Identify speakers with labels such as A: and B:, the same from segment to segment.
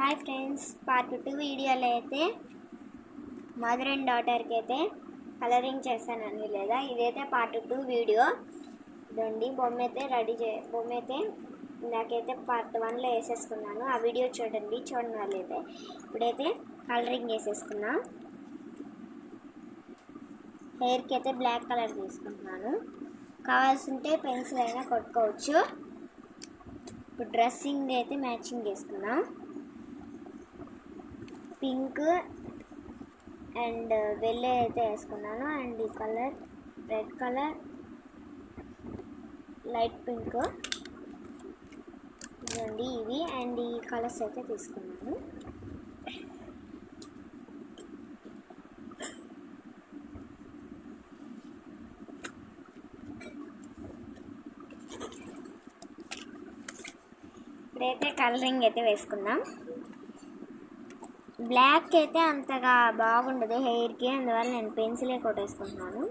A: Hi friends part two వీడియోలో అయితే mother and డాటర్కి అయితే కలరింగ్ చేశానని లేదా ఇదైతే పార్ట్ టూ వీడియో ఇదండి బొమ్మ అయితే రెడీ చే బొమ్మ అయితే నాకైతే పార్ట్ వన్లో వేసేసుకున్నాను. ఆ వీడియో చూడండి చూడండి వాళ్ళైతే ఇప్పుడైతే కలరింగ్ వేసేసుకున్నా హెయిర్కి అయితే బ్లాక్ కలర్ తీసుకుంటున్నాను. కావాల్సింటే పెన్సిల్ అయినా కొట్టుకోవచ్చు. ఇప్పుడు డ్రెస్సింగ్ అయితే మ్యాచింగ్ వేసుకున్నాను పింక్ అండ్ వెళ్ళే అయితే వేసుకున్నాను. అండ్ ఈ colour red colour light pink. ఇదండి ఇవి. అండ్ ఈ కలర్స్ అయితే తీసుకున్నాను. ఇప్పుడైతే కలరింగ్ అయితే వేసుకుందాం. బ్లాక్ అయితే అంతగా బాగుండదు. హెయిర్కి అందువల్ల నేను పెన్సిలే కొట్టేసుకుంటున్నాను.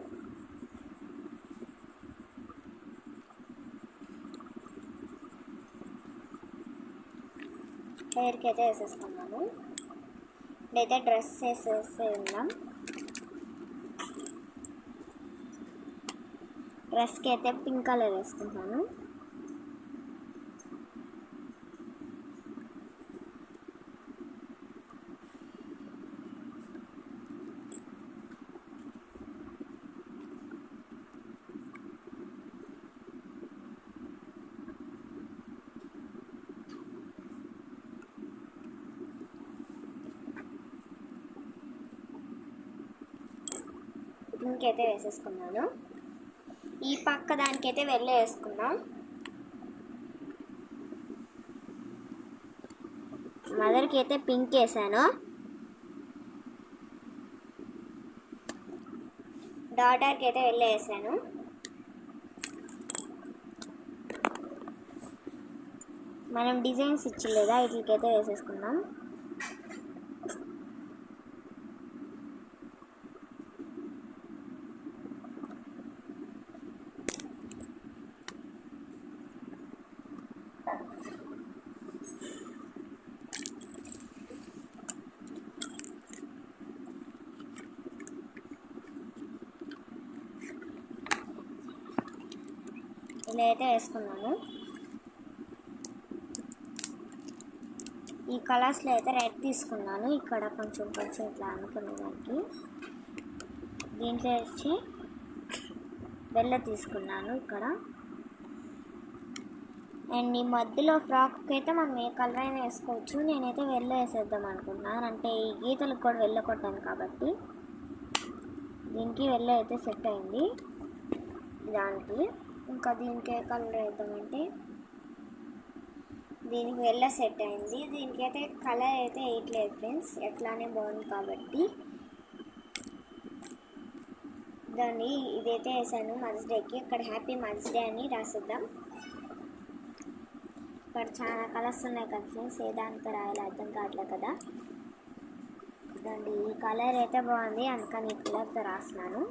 A: హెయిర్కి అయితే వేసేసుకున్నాను ఇప్పుడైతే డ్రెస్ వేసేసి ఉన్నాం. డ్రెస్కి అయితే పింక్ కలర్ వేసుకుంటాను పింక్ అయితే వేసేసుకున్నాను. ఈ పక్క దానికైతే వెళ్ళి వేసుకున్నాం మదర్కి అయితే పింక్ వేసాను. డాటర్కి అయితే వెళ్ళి వేసాను. మనం డిజైన్స్ ఇచ్చలేదా వీటికైతే వేసేసుకుందాం. ఇలా అయితే వేసుకున్నాను. ఈ కలర్స్లో అయితే రెడ్ తీసుకున్నాను. ఇక్కడ కొంచెం కొంచెం ఇట్లా అనుకునే దానికి. దీంట్లో వచ్చి వెళ్ళ తీసుకున్నాను ఇక్కడ. అండ్ ఈ మధ్యలో ఫ్రాక్కి అయితే మనం ఏ కలర్ అయినా వేసుకోవచ్చు. నేనైతే వెళ్ళ వేసేద్దాం అనుకుంటున్నాను. అంటే ఈ గీతలకు కూడా వెళ్ళకొట్టాను కాబట్టి. దీనికి వెళ్ళ అయితే సెట్ అయింది. దానికి ఇంకా దీనికి ఏ కలర్ వేద్దామంటే దీనికి వెళ్ళ సెట్ అయింది. దీనికి అయితే కలర్ అయితే వేయట్లేదు ఫ్రెండ్స్. ఎట్లానే బాగుంది కాబట్టి. దాన్ని ఇదైతే వేసాను మదర్స్ డేకి. ఇక్కడ హ్యాపీ మదర్స్ డే అని రాసిద్దాం. ఇక్కడ చాలా కలర్స్ ఉన్నాయి కదా ఫ్రెండ్స్. ఏ దాంతో రాయాలి అర్థం కావట్లేదు కదా. దాన్ని ఈ కలర్ అయితే బాగుంది. అందుకని ఈ కలర్తో రాసినాను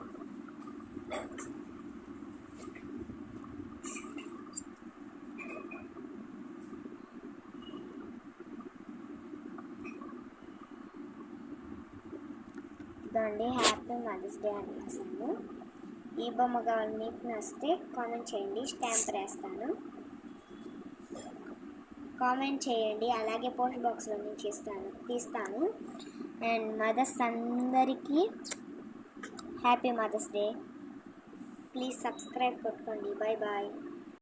A: ఇదండి హ్యాపీ మదర్స్ డే అని రాశాను ఈ బొమ్మ కావాలి మీకు నచ్చితే కామెంట్ చేయండి. స్టాంప్ వేస్తాను కామెంట్ చేయండి. అలాగే పోస్ట్ బాక్స్లో నుంచి ఇస్తాను. తీస్తాను అండ్ మదర్స్ అందరికీ happy mother's day. Please subscribe కొట్టుకోండి. Bye bye.